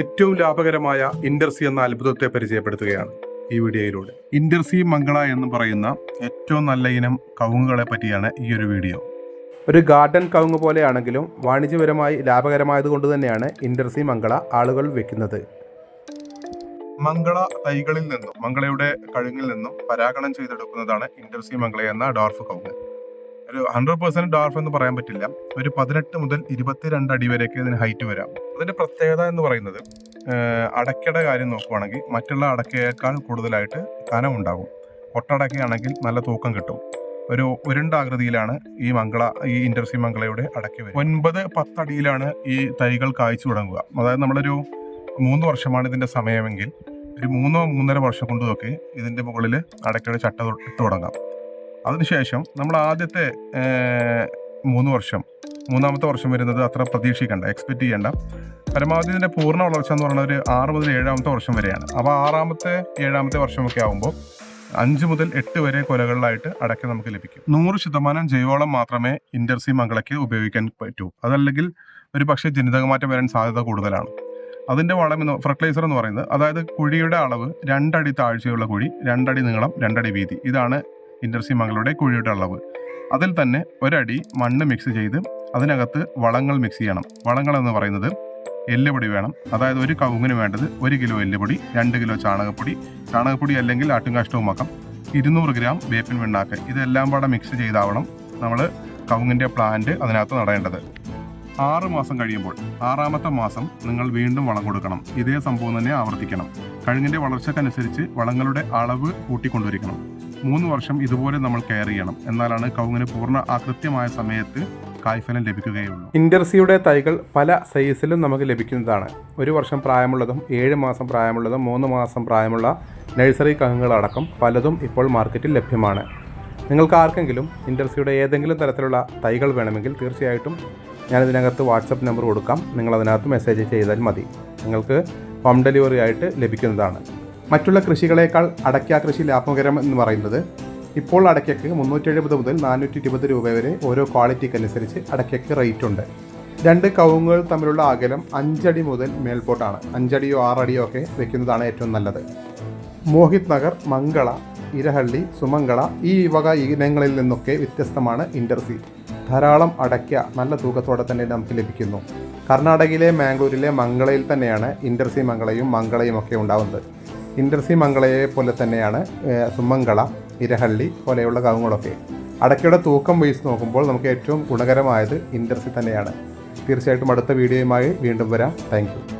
ഏറ്റവും ലാഭകരമായ ഇൻഡർസി എന്ന അത്ഭുതത്തെ പരിചയപ്പെടുത്തുകയാണ് ഈ വീഡിയോയിലൂടെ. ഇൻഡർസി മംഗള എന്ന് പറയുന്ന ഏറ്റവും നല്ല ഇനം കവുങ്ങുകളെ പറ്റിയാണ് ഈ ഒരു വീഡിയോ. ഒരു ഗാർഡൻ കവുങ്ങ് പോലെയാണെങ്കിലും വാണിജ്യപരമായി ലാഭകരമായത് കൊണ്ട് തന്നെയാണ് ഇൻഡർസി മംഗള ആളുകൾ വെക്കുന്നത്. മംഗള തൈകളിൽ നിന്നും മംഗളയുടെ കഴുങ്ങിൽ നിന്നും പരാഗണം ചെയ്തെടുക്കുന്നതാണ് ഇൻഡർസി മംഗള എന്ന ഡോർഫ് കവുങ്ങ്. ഒരു ഹൺഡ്രഡ് പെർസെന്റ് ഡാർഫ് എന്ന് പറയാൻ പറ്റില്ല. ഒരു പതിനെട്ട് മുതൽ ഇരുപത്തിരണ്ട് അടി വരെയൊക്കെ ഇതിന് ഹൈറ്റ് വരാം. അതിന്റെ പ്രത്യേകത എന്ന് പറയുന്നത് അടയ്ക്കയുടെ കാര്യം നോക്കുവാണെങ്കിൽ മറ്റുള്ള അടക്കയേക്കാൾ കൂടുതലായിട്ട് കനം ഉണ്ടാകും ഒട്ടടക്കയാണെങ്കിൽ നല്ല തൂക്കം കിട്ടും. ഒരു ഉരുണ്ടാകൃതിയിലാണ് ഈ മംഗള ഈ ഇൻഡർസി മംഗളയുടെ അടക്കി വരും ഒൻപത് പത്തടിയിലാണ് ഈ തൈകൾ കായ്ച്ചു തുടങ്ങുക. അതായത് നമ്മളൊരു മൂന്ന് വർഷമാണ് ഇതിന്റെ സമയമെങ്കിൽ ഒരു മൂന്നോ മൂന്നര വർഷം കൊണ്ടുമൊക്കെ ഇതിന്റെ മുകളിൽ അടയ്ക്കയുടെ ചട്ട തൊട്ട് തുടങ്ങാം. അതിനുശേഷം നമ്മൾ ആദ്യത്തെ മൂന്ന് വർഷം മൂന്നാമത്തെ വർഷം വരുന്നത് അത്ര പ്രതീക്ഷിക്കേണ്ട എക്സ്പെക്ട് ചെയ്യേണ്ട. പരമാവധി ഇതിന്റെ പൂർണ വളർച്ച എന്ന് പറയുന്നത് ഒരു ആറ് മുതൽ ഏഴാമത്തെ വർഷം വരെയാണ്. അപ്പോൾ ആറാമത്തെ ഏഴാമത്തെ വർഷമൊക്കെ ആകുമ്പോൾ അഞ്ച് മുതൽ എട്ട് വരെ കൊലകളിലായിട്ട് അടയ്ക്ക നമുക്ക് ലഭിക്കും. നൂറ് ശതമാനം ജൈവവളം മാത്രമേ ഇൻഡർസി മംഗളയ്ക്ക് ഉപയോഗിക്കാൻ പറ്റൂ. അതല്ലെങ്കിൽ ഒരു പക്ഷേ ജനിതകമാറ്റം വരാൻ സാധ്യത കൂടുതലാണ്. അതിന്റെ വളം എന്ന് ഫെർട്ടിലൈസർ എന്ന് പറയുന്നത് അതായത് കുഴിയുടെ അളവ് രണ്ടടി താഴ്ചയുള്ള കുഴി രണ്ടടി നീളം രണ്ടടി വീതി. ഇതാണ് ഇന്റർസി മംഗളുടെ കുഴിയുടെ അളവ്. അതിൽ തന്നെ ഒരടി മണ്ണ് മിക്സ് ചെയ്ത് അതിനകത്ത് വളങ്ങൾ മിക്സ് ചെയ്യണം. വളങ്ങൾ എന്ന് പറയുന്നത് എല്ലുപൊടി വേണം. അതായത് ഒരു കവുങ്ങിന് വേണ്ടത് ഒരു കിലോ എല്ലുപൊടി രണ്ട് കിലോ ചാണകപ്പൊടി ചാണകപ്പൊടി അല്ലെങ്കിൽ ആട്ടുംകാഷ്ടവുമാക്കാം ഇരുന്നൂറ് ഗ്രാം വേപ്പിൻ വെണ്ണാക്ക്. ഇതെല്ലാം പാടെ മിക്സ് ചെയ്താവണം നമ്മൾ കവുങ്ങിന്റെ പ്ലാന്റ് അതിനകത്ത് നടേണ്ടത്. ആറ് മാസം കഴിയുമ്പോൾ ആറാമത്തെ മാസം നിങ്ങൾ വീണ്ടും വളം കൊടുക്കണം. ഇതേ സംഭവം തന്നെ ആവർത്തിക്കണം. കഴുങ്ങിന്റെ വളർച്ചക്കനുസരിച്ച് വളങ്ങളുടെ അളവ് കൂട്ടിക്കൊണ്ടിരിക്കണം മൂന്ന് വർഷം ഇതുപോലെ നമ്മൾ കെയർ ചെയ്യണം. എന്നാലാണ് കവുങ്ങിന് പൂർണ ആ കൃത്യമായ സമയത്ത് കായ്ഫലം ലഭിക്കുകയുള്ളൂ. ഇൻഡർസിയുടെ തൈകൾ പല സൈസിലും നമുക്ക് ലഭിക്കുന്നതാണ്. ഒരു വർഷം പ്രായമുള്ളതും ഏഴ് മാസം പ്രായമുള്ളതും മൂന്ന് മാസം പ്രായമുള്ള നഴ്സറി കവുങ്ങുകളടക്കം പലതും ഇപ്പോൾ മാർക്കറ്റിൽ ലഭ്യമാണ്. നിങ്ങൾക്ക് ആർക്കെങ്കിലും ഇൻഡർസിയുടെ ഏതെങ്കിലും തരത്തിലുള്ള തൈകൾ വേണമെങ്കിൽ തീർച്ചയായിട്ടും ഞാൻ ഇതിനകത്ത് വാട്സപ്പ് നമ്പർ കൊടുക്കാം. നിങ്ങൾ അതിനകത്ത് മെസ്സേജ് ചെയ്താൽ മതി. നിങ്ങൾക്ക് ഹോം ഡെലിവറി ആയിട്ട് ലഭിക്കുന്നതാണ്. മറ്റുള്ള കൃഷികളേക്കാൾ അടയ്ക്ക കൃഷി ലാഭകരം എന്ന് പറയുന്നത് ഇപ്പോൾ അടയ്ക്കയ്ക്ക് മുന്നൂറ്റി എഴുപത് മുതൽ നാനൂറ്റി ഇരുപത് രൂപ വരെ ഓരോ ക്വാളിറ്റിക്ക് അനുസരിച്ച് അടയ്ക്കയ്ക്ക് റേറ്റ് ഉണ്ട് രണ്ട് കവുങ്ങുകൾ തമ്മിലുള്ള അകലം അഞ്ചടി മുതൽ മേൽപോട്ടാണ്. അഞ്ചടിയോ ആറടിയോ ഒക്കെ വെക്കുന്നതാണ് ഏറ്റവും നല്ലത്. മോഹിത് നഗർ മംഗള ഇരഹള്ളി സുമംഗള ഈ വക ഇനങ്ങളിൽ നിന്നൊക്കെ വ്യത്യസ്തമാണ് ഇൻഡർസി ധാരാളം അടയ്ക്ക നല്ല തൂക്കത്തോടെ തന്നെ നമുക്ക് ലഭിക്കുന്നു. കർണാടകയിലെ മാംഗ്ലൂരിലെ മംഗളയിൽ തന്നെയാണ് ഇൻഡർസി മംഗളയും മംഗളയും ഒക്കെ ഉണ്ടാവുന്നത്. ഇൻഡർസി മംഗളയെ പോലെ തന്നെയാണ് സുമംഗള ഇരഹള്ളി പോലെയുള്ള കവുങ്ങളൊക്കെ. അടയ്ക്കയുടെ തൂക്കം വഹിച്ച് നോക്കുമ്പോൾ നമുക്ക് ഏറ്റവും ഗുണകരമായത് ഇൻഡർസി തന്നെയാണ്. തീർച്ചയായിട്ടും അടുത്ത വീഡിയോയുമായി വീണ്ടും വരാം. താങ്ക്